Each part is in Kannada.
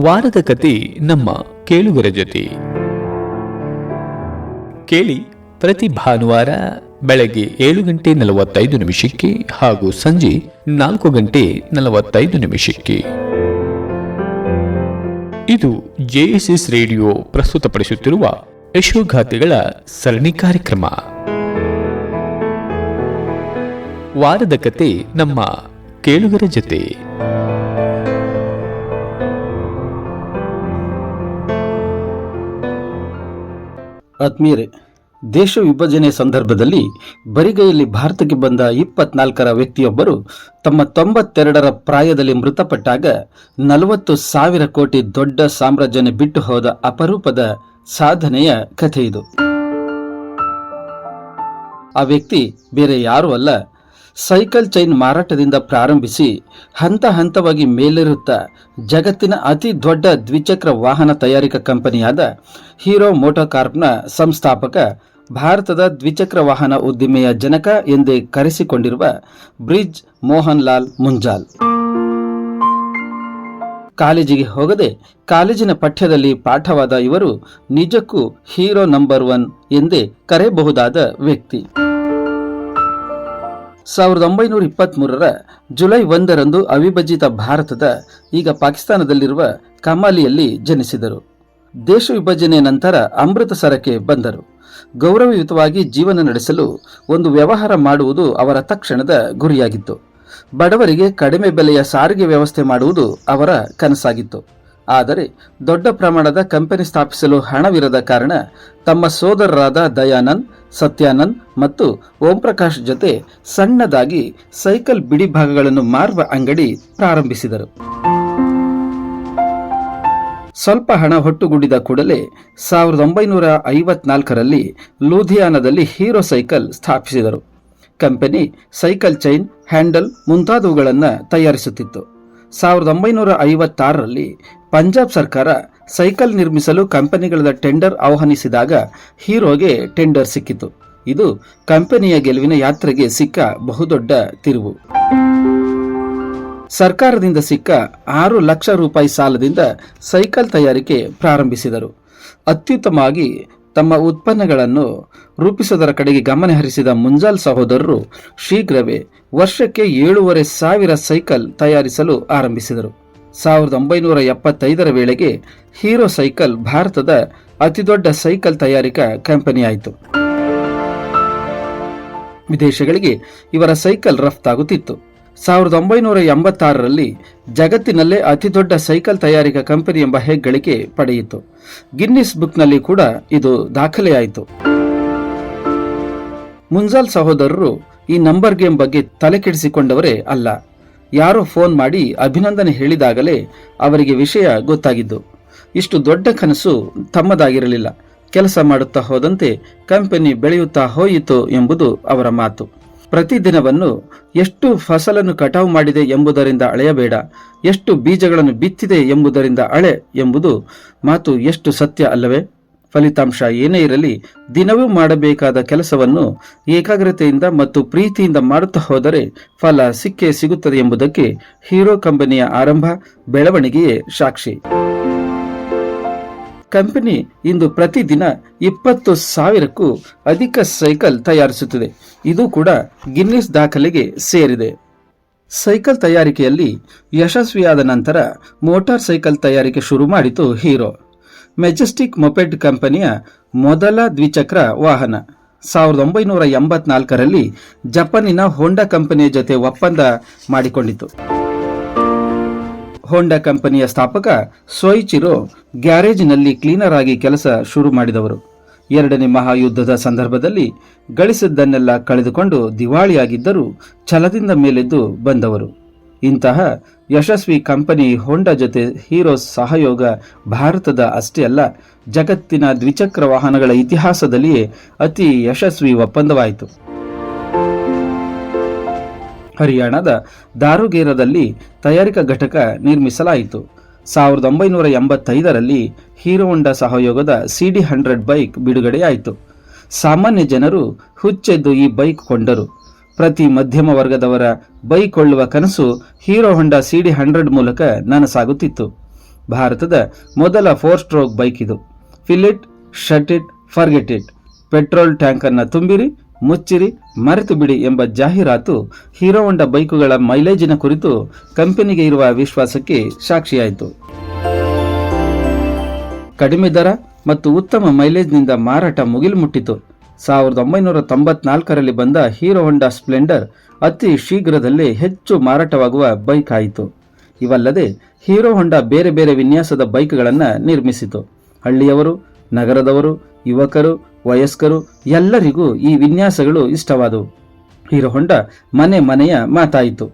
ವಾರದ ಕತೆ ನಮ್ಮ ಕೇಳುಗರ ಜೊತೆ. ಕೇಳಿ ಪ್ರತಿ ಭಾನುವಾರ ಬೆಳಗ್ಗೆ ಏಳು ಗಂಟೆ ನಲವತ್ತೈದು ನಿಮಿಷಕ್ಕೆ ಹಾಗೂ ಸಂಜೆ ನಾಲ್ಕು ಗಂಟೆ ನಲವತ್ತೈದು ನಿಮಿಷಕ್ಕೆ. ಇದು ಜೆಎಸ್ಎಸ್ ರೇಡಿಯೋ ಪ್ರಸ್ತುತಪಡಿಸುತ್ತಿರುವ ಯಶೋಗಾಥೆಗಳ ಸರಣಿ ಕಾರ್ಯಕ್ರಮ. ವಾರದ ಕತೆ ನಮ್ಮ ಕೇಳುಗರ ಜೊತೆ. ಆತ್ಮೀಯರೇ, ದೇಶ ವಿಭಜನೆ ಸಂದರ್ಭದಲ್ಲಿ ಬರಿಗೈಯಲ್ಲಿ ಭಾರತಕ್ಕೆ ಬಂದ ಇಪ್ಪತ್ನಾಲ್ಕರ ವ್ಯಕ್ತಿಯೊಬ್ಬರು ತಮ್ಮ ತೊಂಬತ್ತೆರಡರ ಪ್ರಾಯದಲ್ಲಿ ಮೃತಪಟ್ಟಾಗ ನಲವತ್ತು ಸಾವಿರ ಕೋಟಿ ದೊಡ್ಡ ಸಾಮ್ರಾಜ್ಯನ ಬಿಟ್ಟು ಹೋದ ಅಪರೂಪದ ಸಾಧನೆಯ ಕಥೆ ಇದು. ಆ ವ್ಯಕ್ತಿ ಬೇರೆ ಯಾರೂ ಅಲ್ಲ ಸೈಕಲ್ ಚೈನ್ ಮಾರಾಟದಿಂದ ಪ್ರಾರಂಭಿಸಿ ಹಂತ ಹಂತವಾಗಿ ಮೇಲೇರುತ್ತಾ ಜಗತ್ತಿನ ಅತಿ ದೊಡ್ಡ ದ್ವಿಚಕ್ರ ವಾಹನ ತಯಾರಿಕಾ ಕಂಪನಿಯಾದ ಹೀರೋ ಮೋಟೋಕಾರ್ಪ್ನ ಸಂಸ್ಥಾಪಕ, ಭಾರತದ ದ್ವಿಚಕ್ರ ವಾಹನ ಉದ್ದಿಮೆಯ ಜನಕ ಎಂದೇ ಕರೆಸಿಕೊಂಡಿರುವ ಬ್ರಿಜ್ ಮೋಹನ್ ಲಾಲ್ ಮುಂಜಾಲ್. ಕಾಲೇಜಿಗೆ ಹೋಗದೆ ಕಾಲೇಜಿನ ಪಠ್ಯದಲ್ಲಿ ಪಾಠವಾದ ಇವರು ನಿಜಕ್ಕೂ ಹೀರೋ ನಂಬರ್ ಒನ್ ಎಂದೇ ಕರೆಯಬಹುದಾದ ವ್ಯಕ್ತಿ. ಸಾವಿರದ ಒಂಬೈನೂರ ಇಪ್ಪತ್ತ್ಮೂರರ ಜುಲೈ ಒಂದರಂದು ಅವಿಭಜಿತ ಭಾರತದ ಈಗ ಪಾಕಿಸ್ತಾನದಲ್ಲಿರುವ ಕಮಾಲಿಯಲ್ಲಿ ಜನಿಸಿದರು. ದೇಶ ವಿಭಜನೆಯ ನಂತರ ಅಮೃತಸರಕ್ಕೆ ಬಂದರು. ಗೌರವಯುತವಾಗಿ ಜೀವನ ನಡೆಸಲು ಒಂದು ವ್ಯವಹಾರ ಮಾಡುವುದು ಅವರ ತಕ್ಷಣದ ಗುರಿಯಾಗಿತ್ತು. ಬಡವರಿಗೆ ಕಡಿಮೆ ಬೆಲೆಯ ಸಾರಿಗೆ ವ್ಯವಸ್ಥೆ ಮಾಡುವುದು ಅವರ ಕನಸಾಗಿತ್ತು. ಆದರೆ ದೊಡ್ಡ ಪ್ರಮಾಣದ ಕಂಪನಿ ಸ್ಥಾಪಿಸಲು ಹಣವಿರದ ಕಾರಣ ತಮ್ಮ ಸೋದರರಾದ ದಯಾನಂದ್, ಸತ್ಯಾನಂದ್ ಮತ್ತು ಓಂ ಪ್ರಕಾಶ್ ಜೊತೆ ಸಣ್ಣದಾಗಿ ಸೈಕಲ್ ಬಿಡಿ ಭಾಗಗಳನ್ನು ಮಾರುವ ಅಂಗಡಿ ಪ್ರಾರಂಭಿಸಿದರು. ಸ್ವಲ್ಪ ಹಣ ಹೊಟ್ಟುಗೂಡಿದ ಕೂಡಲೇ ಸಾವಿರದ ಒಂಬೈನೂರ ಐವತ್ನಾಲ್ಕರಲ್ಲಿ ಲೂಧಿಯಾನದಲ್ಲಿ ಹೀರೋ ಸೈಕಲ್ ಸ್ಥಾಪಿಸಿದರು. ಕಂಪನಿ ಸೈಕಲ್ ಚೈನ್, ಹ್ಯಾಂಡಲ್ ಮುಂತಾದವುಗಳನ್ನು ತಯಾರಿಸುತ್ತಿತ್ತು. ಸಾವಿರದ ಒಂಬೈನೂರ ಐವತ್ತಾರರಲ್ಲಿ ಪಂಜಾಬ್ ಸರ್ಕಾರ ಸೈಕಲ್ ನಿರ್ಮಿಸಲು ಕಂಪನಿಗಳ ಟೆಂಡರ್ ಆಹ್ವಾನಿಸಿದಾಗ ಹೀರೋಗೆ ಟೆಂಡರ್ ಸಿಕ್ಕಿತು. ಇದು ಕಂಪನಿಯ ಗೆಲುವಿನ ಯಾತ್ರೆಗೆ ಸಿಕ್ಕ ಬಹುದೊಡ್ಡ ತಿರುವು. ಸರ್ಕಾರದಿಂದ ಸಿಕ್ಕ ಆರು ಲಕ್ಷ ರೂಪಾಯಿ ಸಾಲದಿಂದ ಸೈಕಲ್ ತಯಾರಿಕೆ ಪ್ರಾರಂಭಿಸಿದರು. ಅತ್ಯುತ್ತಮವಾಗಿ ತಮ್ಮ ಉತ್ಪನ್ನಗಳನ್ನು ರೂಪಿಸುವುದರ ಕಡೆಗೆ ಗಮನ ಹರಿಸಿದ ಮುಂಜಾಲ್ ಸಹೋದರರು ಶೀಘ್ರವೇ ವರ್ಷಕ್ಕೆ ಏಳೂವರೆ ಸಾವಿರ ಸೈಕಲ್ ತಯಾರಿಸಲು ಆರಂಭಿಸಿದರು. ಸಾವಿರದ ಒಂಬೈನೂರ ಎಪ್ಪತ್ತೈದರ ವೇಳೆಗೆ ಹೀರೋ ಸೈಕಲ್ ಭಾರತದ ಅತಿದೊಡ್ಡ ಸೈಕಲ್ ತಯಾರಿಕಾ ಕಂಪನಿಯಾಯಿತು. ವಿದೇಶಗಳಿಗೆ ಇವರ ಸೈಕಲ್ ರಫ್ತಾಗುತ್ತಿತ್ತು. ಸಾವಿರದ ಒಂಬೈನೂರ ಎಂಬತ್ತಾರರಲ್ಲಿ ಜಗತ್ತಿನಲ್ಲೇ ಅತಿದೊಡ್ಡ ಸೈಕಲ್ ತಯಾರಿಕಾ ಕಂಪನಿ ಎಂಬ ಹೆಗ್ಗಳಿಕೆ ಪಡೆಯಿತು. ಗಿನ್ನಿಸ್ ಬುಕ್ನಲ್ಲಿ ಕೂಡ ಇದು ದಾಖಲೆಯಾಯಿತು. ಮುಂಜಾಲ್ ಸಹೋದರರು ಈ ನಂಬರ್ ಗೇಮ್ ಬಗ್ಗೆ ತಲೆ ಕೆಡಿಸಿಕೊಂಡವರೇ ಅಲ್ಲ. ಯಾರೋ ಫೋನ್ ಮಾಡಿ ಅಭಿನಂದನೆ ಹೇಳಿದಾಗಲೇ ಅವರಿಗೆ ವಿಷಯ ಗೊತ್ತಾಗಿದ್ದು, ಇಷ್ಟು ದೊಡ್ಡ ಕನಸು ತಮ್ಮದಾಗಿರಲಿಲ್ಲ. ಕೆಲಸ ಮಾಡುತ್ತಾ ಹೋದಂತೆ ಕಂಪನಿ ಬೆಳೆಯುತ್ತಾ ಹೋಯಿತು ಎಂಬುದು ಅವರ ಮಾತು. ಪ್ರತಿದಿನವನ್ನು ಎಷ್ಟು ಫಸಲನ್ನು ಕಟಾವು ಮಾಡಿದೆ ಎಂಬುದರಿಂದ ಅಳೆಯಬೇಡ, ಎಷ್ಟು ಬೀಜಗಳನ್ನು ಬಿತ್ತಿದೆ ಎಂಬುದರಿಂದ ಅಳೆ ಎಂಬುದು ಮಾತು ಎಷ್ಟು ಸತ್ಯ ಅಲ್ಲವೇ? ಫಲಿತಾಂಶ ಏನೇ ಇರಲಿ, ದಿನವೂ ಮಾಡಬೇಕಾದ ಕೆಲಸವನ್ನು ಏಕಾಗ್ರತೆಯಿಂದ ಮತ್ತು ಪ್ರೀತಿಯಿಂದ ಮಾಡುತ್ತಾ ಹೋದರೆ ಫಲ ಸಿಕ್ಕೇ ಸಿಗುತ್ತದೆ ಎಂಬುದಕ್ಕೆ ಹೀರೋ ಕಂಪನಿಯ ಆರಂಭ, ಬೆಳವಣಿಗೆಯೇ ಸಾಕ್ಷಿ. ಕಂಪನಿ ಇಂದು ಪ್ರತಿದಿನ ಇಪ್ಪತ್ತು ಸಾವಿರಕ್ಕೂ ಅಧಿಕ ಸೈಕಲ್ ತಯಾರಿಸುತ್ತದೆ. ಇದು ಕೂಡ ಗಿನ್ನಿಸ್ ದಾಖಲೆಗೆ ಸೇರಿದೆ. ಸೈಕಲ್ ತಯಾರಿಕೆಯಲ್ಲಿ ಯಶಸ್ವಿಯಾದ ನಂತರ ಮೋಟಾರ್ ಸೈಕಲ್ ತಯಾರಿಕೆ ಶುರು ಮಾಡಿತು ಹೀರೋ. ಮೆಜೆಸ್ಟಿಕ್ ಮೊಪೆಡ್ ಕಂಪನಿಯ ಮೊದಲ ದ್ವಿಚಕ್ರ ವಾಹನ. ಸಾವಿರದ ಒಂಬೈನೂರ ಎಂಬತ್ನಾಲ್ಕರಲ್ಲಿ ಜಪಾನಿನ ಹೋಂಡಾ ಕಂಪನಿಯ ಜೊತೆ ಒಪ್ಪಂದ ಮಾಡಿಕೊಂಡಿತು. ಹೋಂಡಾ ಕಂಪನಿಯ ಸ್ಥಾಪಕ ಸೊಯಿಚಿರೋ ಗ್ಯಾರೇಜ್ನಲ್ಲಿ ಕ್ಲೀನರ್ ಆಗಿ ಕೆಲಸ ಶುರು ಮಾಡಿದವರು. ಎರಡನೇ ಮಹಾಯುದ್ಧದ ಸಂದರ್ಭದಲ್ಲಿ ಗಳಿಸಿದ್ದನ್ನೆಲ್ಲ ಕಳೆದುಕೊಂಡು ದಿವಾಳಿಯಾಗಿದ್ದರೂ ಛಲದಿಂದ ಮೇಲೆದ್ದು ಬಂದವರು. ಇಂತಹ ಯಶಸ್ವಿ ಕಂಪನಿ ಹೋಂಡಾ ಜೊತೆ ಹೀರೋ ಸಹಯೋಗ ಭಾರತದ ಅಷ್ಟೇ ಅಲ್ಲ, ಜಗತ್ತಿನ ದ್ವಿಚಕ್ರ ವಾಹನಗಳ ಇತಿಹಾಸದಲ್ಲಿಯೇ ಅತಿ ಯಶಸ್ವಿ ಒಪ್ಪಂದವಾಯಿತು. ಹರಿಯಾಣದ ದಾರುಗೇರದಲ್ಲಿ ತಯಾರಿಕಾ ಘಟಕ ನಿರ್ಮಿಸಲಾಯಿತು. ಸಾವಿರದ ಒಂಬೈನೂರ ಎಂಬತ್ತೈದರಲ್ಲಿ ಹೀರೋ ಸಹಯೋಗದ ಸಹಯೋಗದ ಸಿಡಿ ಹಂಡ್ರೆಡ್ ಬೈಕ್ ಬಿಡುಗಡೆಯಾಯಿತು. ಸಾಮಾನ್ಯ ಜನರು ಹುಚ್ಚೆದ್ದು ಈ ಬೈಕ್ ಕೊಂಡರು. ಪ್ರತಿ ಮಧ್ಯಮ ವರ್ಗದವರ ಬೈಕ್ ಕೊಳ್ಳುವ ಕನಸು Hero Honda C D hundred ಮೂಲಕ ನನಸಾಗುತ್ತಿತ್ತು. ಭಾರತದ ಮೊದಲ ಫೋರ್ ಸ್ಟ್ರೋಕ್ ಬೈಕ್ ಇದು. Fill it, shut it, forget it. Petrol ಟ್ಯಾಂಕನ್ನು ತುಂಬಿರಿ ಮುಚ್ಚಿರಿ, ಮರೆತು ಬಿಡಿ ಎಂಬ ಜಾಹೀರಾತು ಹೀರೋ ಹೊಂಡ ಬೈಕುಗಳ ಮೈಲೇಜಿನ ಕುರಿತು ಕಂಪನಿಗೆ ಇರುವ ವಿಶ್ವಾಸಕ್ಕೆ ಸಾಕ್ಷಿಯಾಯಿತು. ಕಡಿಮೆ ದರ ಮತ್ತು ಉತ್ತಮ ಮೈಲೇಜ್ನಿಂದ ಮಾರಾಟ ಮುಗಿಲು ಮುಟ್ಟಿತು ಸಾವಿರದ ಒಂಬೈನೂರ ತೊಂಬತ್ನಾಲ್ಕರಲ್ಲಿ ಬಂದ ಹೀರೋ ಹೊಂಡಾ ಸ್ಪ್ಲೆಂಡರ್ ಅತಿ ಶೀಘ್ರದಲ್ಲೇ ಹೆಚ್ಚು ಮಾರಾಟವಾಗುವ ಬೈಕ್ ಆಯಿತು ಇವಲ್ಲದೆ ಹೀರೋ ಹೊಂಡಾ ಬೇರೆ ಬೇರೆ ವಿನ್ಯಾಸದ ಬೈಕ್ಗಳನ್ನು ನಿರ್ಮಿಸಿತು. ಹಳ್ಳಿಯವರು ನಗರದವರು, ಯುವಕರು, ವಯಸ್ಕರು, ಎಲ್ಲರಿಗೂ ಈ ವಿನ್ಯಾಸಗಳು ಇಷ್ಟವಾದವು ಹೀರೋ ಹೊಂಡ ಮನೆ ಮನೆಯ ಮಾತಾಯಿತು.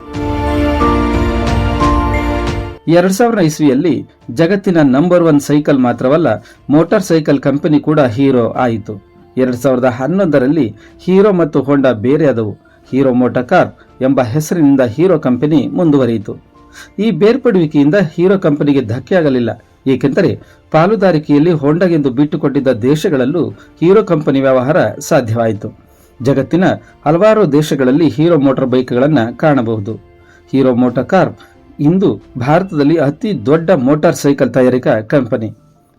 ಎರಡು ಸಾವಿರ ಇಸ್ವಿಯಲ್ಲಿ ಜಗತ್ತಿನ ನಂಬರ್ ಒನ್ ಸೈಕಲ್ ಮಾತ್ರವಲ್ಲ ಮೋಟಾರ್ ಸೈಕಲ್ ಕಂಪನಿ ಕೂಡ ಹೀರೋ ಆಯಿತು. ಎರಡು ಸಾವಿರದ ಹನ್ನೊಂದರಲ್ಲಿ ಹೀರೋ ಮತ್ತು ಹೋಂಡಾ ಬೇರೆಯಾದವು ಹೀರೋ ಮೋಟಾರ್ ಕಾರ್ ಎಂಬ ಹೆಸರಿನಿಂದ ಹೀರೋ ಕಂಪನಿ ಮುಂದುವರಿಯಿತು. ಈ ಬೇರ್ಪಡುವಿಕೆಯಿಂದ ಹೀರೋ ಕಂಪನಿಗೆ ಧಕ್ಕೆಯಾಗಲಿಲ್ಲ. ಏಕೆಂದರೆ ಪಾಲುದಾರಿಕೆಯಲ್ಲಿ ಹೊಂಡಗೆಂದು ಬಿಟ್ಟುಕೊಟ್ಟಿದ್ದ ದೇಶಗಳಲ್ಲೂ ಹೀರೋ ಕಂಪನಿ ವ್ಯವಹಾರ ಸಾಧ್ಯವಾಯಿತು. ಜಗತ್ತಿನ ಹಲವಾರು ದೇಶಗಳಲ್ಲಿ ಹೀರೋ ಮೋಟಾರ್ ಬೈಕ್ಗಳನ್ನು ಕಾಣಬಹುದು. ಹೀರೋ ಮೋಟಾರ್ ಕಾರ್ ಇಂದು ಭಾರತದಲ್ಲಿ ಅತಿ ದೊಡ್ಡ ಮೋಟಾರ್ ಸೈಕಲ್ ತಯಾರಿಕಾ ಕಂಪನಿ.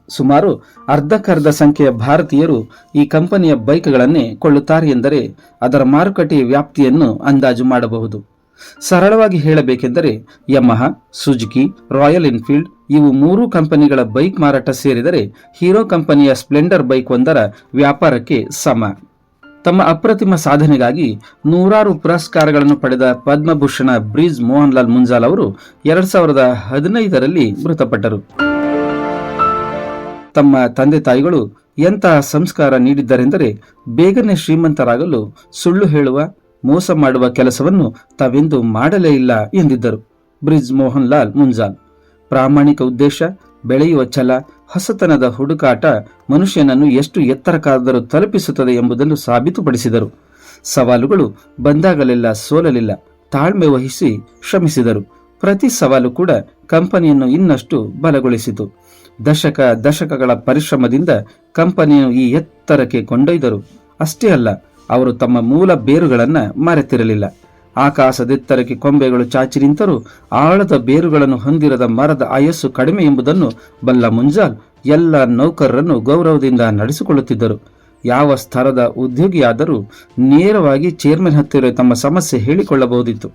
ಸುಮಾರು ಅರ್ಧಕ್ಕರ್ಧ ಸಂಖ್ಯೆಯ ಭಾರತೀಯರು ಈ ಕಂಪನಿಯ ಬೈಕ್ಗಳನ್ನೇ ಕೊಳ್ಳುತ್ತಾರೆ ಎಂದರೆ ಅದರ ಮಾರುಕಟ್ಟೆಯ ವ್ಯಾಪ್ತಿಯನ್ನು ಅಂದಾಜು ಮಾಡಬಹುದು. ಸರಳವಾಗಿ ಹೇಳಬೇಕೆಂದರೆ ಯಮಹ, ಸುಜುಕಿ, ರಾಯಲ್ ಎನ್ಫೀಲ್ಡ್ ಇವು ಮೂರು ಕಂಪನಿಗಳ ಬೈಕ್ ಮಾರಾಟ ಸೇರಿದರೆ ಹೀರೋ ಕಂಪನಿಯ ಸ್ಪ್ಲೆಂಡರ್ ಬೈಕ್ ಒಂದರ ವ್ಯಾಪಾರಕ್ಕೆ ಸಮ. ತಮ್ಮ ಅಪ್ರತಿಮ ಸಾಧನೆಗಾಗಿ ನೂರಾರು ಪುರಸ್ಕಾರಗಳನ್ನು ಪಡೆದ ಪದ್ಮಭೂಷಣ ಬ್ರಿಜ್ ಮೋಹನ್ ಲಾಲ್ ಮುನ್ಜಾಲ್ ಅವರು ಎರಡ್ ಸಾವಿರದ ಹದಿನೈದರಲ್ಲಿ ಮೃತಪಟ್ಟರು. ತಮ್ಮ ತಂದೆ ತಾಯಿಗಳು ಎಂತಹ ಸಂಸ್ಕಾರ ನೀಡಿದ್ದರೆಂದರೆ ಬೇಗನೆ ಶ್ರೀಮಂತರಾಗಲು ಸುಳ್ಳು ಹೇಳುವ ಮೋಸ ಮಾಡುವ ಕೆಲಸವನ್ನು ತಾವೆಂದು ಮಾಡಲೇ ಇಲ್ಲ ಎಂದಿದ್ದರು. ಬ್ರಿಜ್ ಮೋಹನ್ ಲಾಲ್ ಮುಂಜಾಲ್ ಪ್ರಾಮಾಣಿಕ ಉದ್ದೇಶ, ಬೆಳೆಯುವ ಛಲ, ಹೊಸತನದ ಹುಡುಕಾಟ ಮನುಷ್ಯನನ್ನು ಎಷ್ಟು ಎತ್ತರಕ್ಕಾದರೂ ತಲುಪಿಸುತ್ತದೆ ಎಂಬುದನ್ನು ಸಾಬೀತುಪಡಿಸಿದರು. ಸವಾಲುಗಳು ಬಂದಾಗಲೆಲ್ಲ ಸೋಲಲಿಲ್ಲ. ತಾಳ್ಮೆ ವಹಿಸಿ ಶ್ರಮಿಸಿದರು. ಪ್ರತಿ ಸವಾಲು ಕೂಡ ಕಂಪನಿಯನ್ನು ಇನ್ನಷ್ಟು ಬಲಗೊಳಿಸಿತು. ದಶಕ ದಶಕಗಳ ಪರಿಶ್ರಮದಿಂದ ಕಂಪನಿಯನ್ನು ಈ ಎತ್ತರಕ್ಕೆ ಕೊಂಡೊಯ್ದರು. ಅಷ್ಟೇ ಅಲ್ಲ ಅವರು ತಮ್ಮ ಮೂಲ ಬೇರುಗಳನ್ನು ಮರೆತಿರಲಿಲ್ಲ. ಆಕಾಶದೆತ್ತರಕ್ಕೆ ಕೊಂಬೆಗಳು ಚಾಚಿ ನಿಂತರೂ ಆಳದ ಬೇರುಗಳನ್ನು ಹೊಂದಿರದ ಮರದ ಆಯಸ್ಸು ಕಡಿಮೆ ಎಂಬುದನ್ನು ಬಲ್ಲ ಮುಂಜಾಲ್ ಎಲ್ಲ ನೌಕರರನ್ನು ಗೌರವದಿಂದ ನಡೆಸಿಕೊಳ್ಳುತ್ತಿದ್ದರು. ಯಾವ ಸ್ತರದ ಉದ್ಯೋಗಿಯಾದರೂ ನೇರವಾಗಿ ಚೇರ್ಮನ್ ಹತ್ತಿರ ತಮ್ಮ ಸಮಸ್ಯೆ ಹೇಳಿಕೊಳ್ಳಬಹುದಿತ್ತು.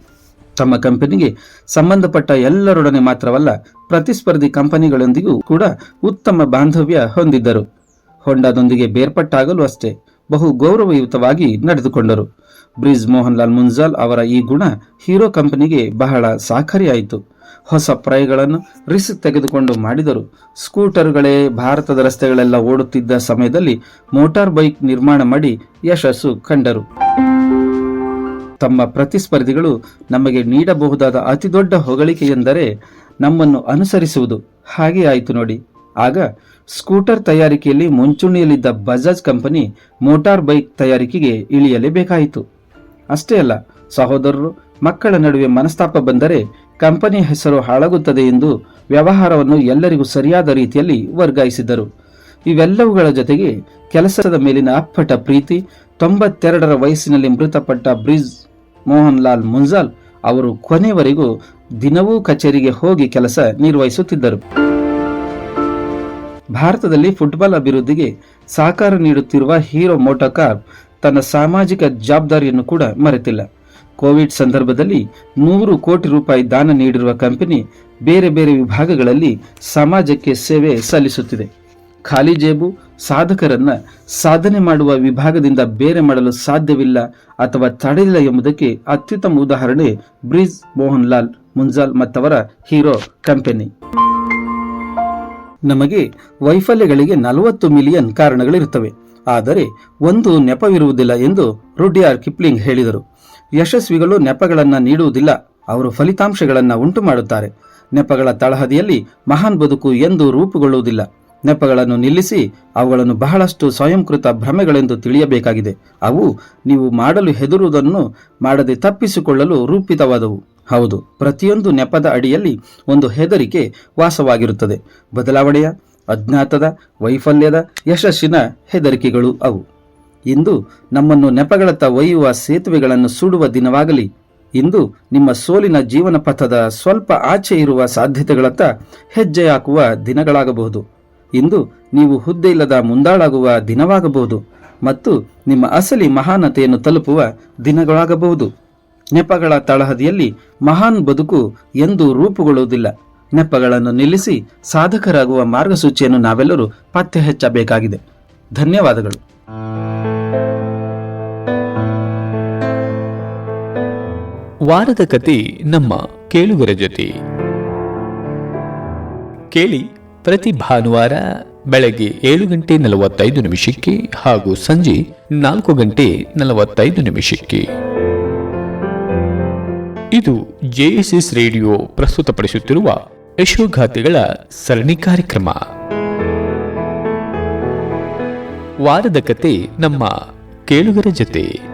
ತಮ್ಮ ಕಂಪನಿಗೆ ಸಂಬಂಧಪಟ್ಟ ಎಲ್ಲರೊಡನೆ ಮಾತ್ರವಲ್ಲ, ಪ್ರತಿಸ್ಪರ್ಧಿ ಕಂಪನಿಗಳೊಂದಿಗೂ ಕೂಡ ಉತ್ತಮ ಬಾಂಧವ್ಯ ಹೊಂದಿದ್ದರು. ಹೊಂಡದೊಂದಿಗೆ ಬೇರ್ಪಟ್ಟಾಗಲು ಅಷ್ಟೇ. ಬಹು ಗೌರವಯುತವಾಗಿ ನಡೆದುಕೊಂಡರು. ಬ್ರಿಜ್ ಮೋಹನ್ ಲಾಲ್ ಮುನ್ಜಾಲ್ ಅವರ ಈ ಗುಣ ಹೀರೋ ಕಂಪನಿಗೆ ಬಹಳ ಸಾಕರಿಯಾಯಿತು. ಹೊಸ ಪ್ರಯಗಳನ್ನು ರಿಸ್ಕ್ ತೆಗೆದುಕೊಂಡು ಮಾಡಿದರು. ಸ್ಕೂಟರ್ಗಳೇ ಭಾರತದ ರಸ್ತೆಗಳೆಲ್ಲ ಓಡುತ್ತಿದ್ದ ಸಮಯದಲ್ಲಿ ಮೋಟಾರ್ ಬೈಕ್ ನಿರ್ಮಾಣ ಮಾಡಿ ಯಶಸ್ಸು ಕಂಡರು. ತಮ್ಮ ಪ್ರತಿಸ್ಪರ್ಧಿಗಳು ನಮಗೆ ನೀಡಬಹುದಾದ ಅತಿದೊಡ್ಡ ಹೊಗಳಿಕೆ ಎಂದರೆ ನಮ್ಮನ್ನು ಅನುಸರಿಸುವುದು. ಹಾಗೆ ಆಯಿತು ನೋಡಿ. ಆಗ ಸ್ಕೂಟರ್ ತಯಾರಿಕೆಯಲ್ಲಿ ಮುಂಚೂಣಿಯಲ್ಲಿದ್ದ ಬಜಾಜ್ ಕಂಪನಿ ಮೋಟಾರ್ ಬೈಕ್ ತಯಾರಿಕೆಗೆ ಇಳಿಯಲೇಬೇಕಾಯಿತು. ಅಷ್ಟೇ ಅಲ್ಲ, ಸಹೋದರರು, ಮಕ್ಕಳ ನಡುವೆ ಮನಸ್ತಾಪ ಬಂದರೆ ಕಂಪನಿ ಹೆಸರು ಹಾಳಾಗುತ್ತದೆ ಎಂದು ವ್ಯವಹಾರವನ್ನು ಎಲ್ಲರಿಗೂ ಸರಿಯಾದ ರೀತಿಯಲ್ಲಿ ವರ್ಗಾಯಿಸಿದ್ದರು ಇವೆಲ್ಲವುಗಳ ಜೊತೆಗೆ ಕೆಲಸದ ಮೇಲಿನ ಅಪ್ಪಟ ಪ್ರೀತಿ, ತೊಂಬತ್ತೆರಡರ ವಯಸ್ಸಿನಲ್ಲಿ ಮೃತಪಟ್ಟ ಬ್ರಿಜ್ ಮೋಹನ್ ಲಾಲ್ ಮುನ್ಜಾಲ್ ಅವರು ಕೊನೆವರೆಗೂ ದಿನವೂ ಕಚೇರಿಗೆ ಹೋಗಿ ಕೆಲಸ ನಿರ್ವಹಿಸುತ್ತಿದ್ದರು. ಭಾರತದಲ್ಲಿ ಫುಟ್ಬಾಲ್ ಅಭಿವೃದ್ಧಿಗೆ ಸಹಕಾರ ನೀಡುತ್ತಿರುವ ಹೀರೋ ಮೋಟೋಕಾರ್ ತನ್ನ ಸಾಮಾಜಿಕ ಜವಾಬ್ದಾರಿಯನ್ನು ಕೂಡ ಮರೆತಿಲ್ಲ. ಕೋವಿಡ್ ಸಂದರ್ಭದಲ್ಲಿ ನೂರು ಕೋಟಿ ರೂಪಾಯಿ ದಾನ ನೀಡಿರುವ ಕಂಪನಿ ಬೇರೆ ಬೇರೆ ವಿಭಾಗಗಳಲ್ಲಿ ಸಮಾಜಕ್ಕೆ ಸೇವೆ ಸಲ್ಲಿಸುತ್ತಿದೆ. ಖಾಲಿ ಜೇಬು, ಸಾಧಕರನ್ನ ಸಾಧನೆ ಮಾಡುವ ವಿಭಾಗದಿಂದ ಬೇರೆ ಮಾಡಲು ಸಾಧ್ಯವಿಲ್ಲ ಅಥವಾ ತಡೆಯಿಲ್ಲ ಎಂಬುದಕ್ಕೆ ಅತ್ಯುತ್ತಮ ಉದಾಹರಣೆ ಬ್ರಿಜ್ ಮೋಹನ್ ಲಾಲ್ ಮುಂಜಾಲ್ ಮತ್ತವರ ಹೀರೋ ಕಂಪನಿ. ನಮಗೆ ವೈಫಲ್ಯಗಳಿಗೆ ನಲವತ್ತು ಮಿಲಿಯನ್ ಕಾರಣಗಳಿರುತ್ತವೆ. ಆದರೆ ಒಂದು ನೆಪವಿರುವುದಿಲ್ಲ ಎಂದು ರುಡ್ಯಾರ್ ಕಿಪ್ಲಿಂಗ್ ಹೇಳಿದರು. ಯಶಸ್ವಿಗಳು ನೆಪಗಳನ್ನು ನೀಡುವುದಿಲ್ಲ, ಅವರು ಫಲಿತಾಂಶಗಳನ್ನು ಉಂಟು ಮಾಡುತ್ತಾರೆ ನೆಪಗಳ ತಳಹದಿಯಲ್ಲಿ ಮಹಾನ್ ಬದುಕು ಎಂದು ರೂಪುಗೊಳ್ಳುವುದಿಲ್ಲ. ನೆಪಗಳನ್ನು ನಿಲ್ಲಿಸಿ ಅವುಗಳನ್ನು ಬಹಳಷ್ಟು ಸ್ವಯಂಕೃತ ಭ್ರಮೆಗಳೆಂದು ತಿಳಿಯಬೇಕಾಗಿದೆ. ಅವು ನೀವು ಮಾಡಲು ಹೆದರುವುದನ್ನು ಮಾಡದೆ ತಪ್ಪಿಸಿಕೊಳ್ಳಲು ರೂಪಿತವಾದವು. ಹೌದು, ಪ್ರತಿಯೊಂದು ನೆಪದ ಅಡಿಯಲ್ಲಿ ಒಂದು ಹೆದರಿಕೆ ವಾಸವಾಗಿರುತ್ತದೆ. ಬದಲಾವಣೆಯ, ಅಜ್ಞಾತದ, ವೈಫಲ್ಯದ, ಯಶಸ್ಸಿನ ಹೆದರಿಕೆಗಳು ಅವು. ಇಂದು ನಮ್ಮನ್ನು ನೆಪಗಳತ್ತ ಒಯ್ಯುವ ಸೇತುವೆಗಳನ್ನು ಸುಡುವ ದಿನವಾಗಲಿ. ಇಂದು ನಿಮ್ಮ ಸೋಲಿನ ಜೀವನ ಪಥದ ಸ್ವಲ್ಪ ಆಚೆ ಇರುವ ಸಾಧ್ಯತೆಗಳತ್ತ ಹೆಜ್ಜೆ ಹಾಕುವ ದಿನಗಳಾಗಬಹುದು. ಇಂದು ನೀವು ಹುದ್ದೆ ಇಲ್ಲದ ಮುಂದಾಳಾಗುವ ದಿನವಾಗಬಹುದು ಮತ್ತು ನಿಮ್ಮ ಅಸಲಿ ಮಹಾನತೆಯನ್ನು ತಲುಪುವ ದಿನಗಳಾಗಬಹುದು. ನೆಪಗಳ ತಳಹದಿಯಲ್ಲಿ ಮಹಾನ್ ಬದುಕು ಎಂದು ರೂಪುಗೊಳ್ಳುವುದಿಲ್ಲ. ನೆಪಗಳನ್ನು ನಿಲ್ಲಿಸಿ ಸಾಧಕರಾಗುವ ಮಾರ್ಗಸೂಚಿಯನ್ನು ನಾವೆಲ್ಲರೂ ಪತ್ತೆ ಹಚ್ಚಬೇಕಾಗಿದೆ. ಧನ್ಯವಾದಗಳು. ವಾರದ ಕತೆ ನಮ್ಮ ಕೇಳುಗರ ಜೊತೆ. ಕೇಳಿ ಪ್ರತಿ ಭಾನುವಾರ ಬೆಳಗ್ಗೆ ಏಳು ಗಂಟೆ ನಲವತ್ತೈದು ನಿಮಿಷಕ್ಕೆ ಹಾಗೂ ಸಂಜೆ ನಾಲ್ಕು ಗಂಟೆ ನಲವತ್ತೈದು ನಿಮಿಷಕ್ಕೆ. ಇದು ಜೆಎಸ್ಎಸ್ ರೇಡಿಯೋ ಪ್ರಸ್ತುತಪಡಿಸುತ್ತಿರುವ ಯಶೋಗಾಥೆಗಳ ಸರಣಿ ಕಾರ್ಯಕ್ರಮ. ವಾರದ ಕತೆ ನಮ್ಮ ಕೇಳುಗರ ಜೊತೆ.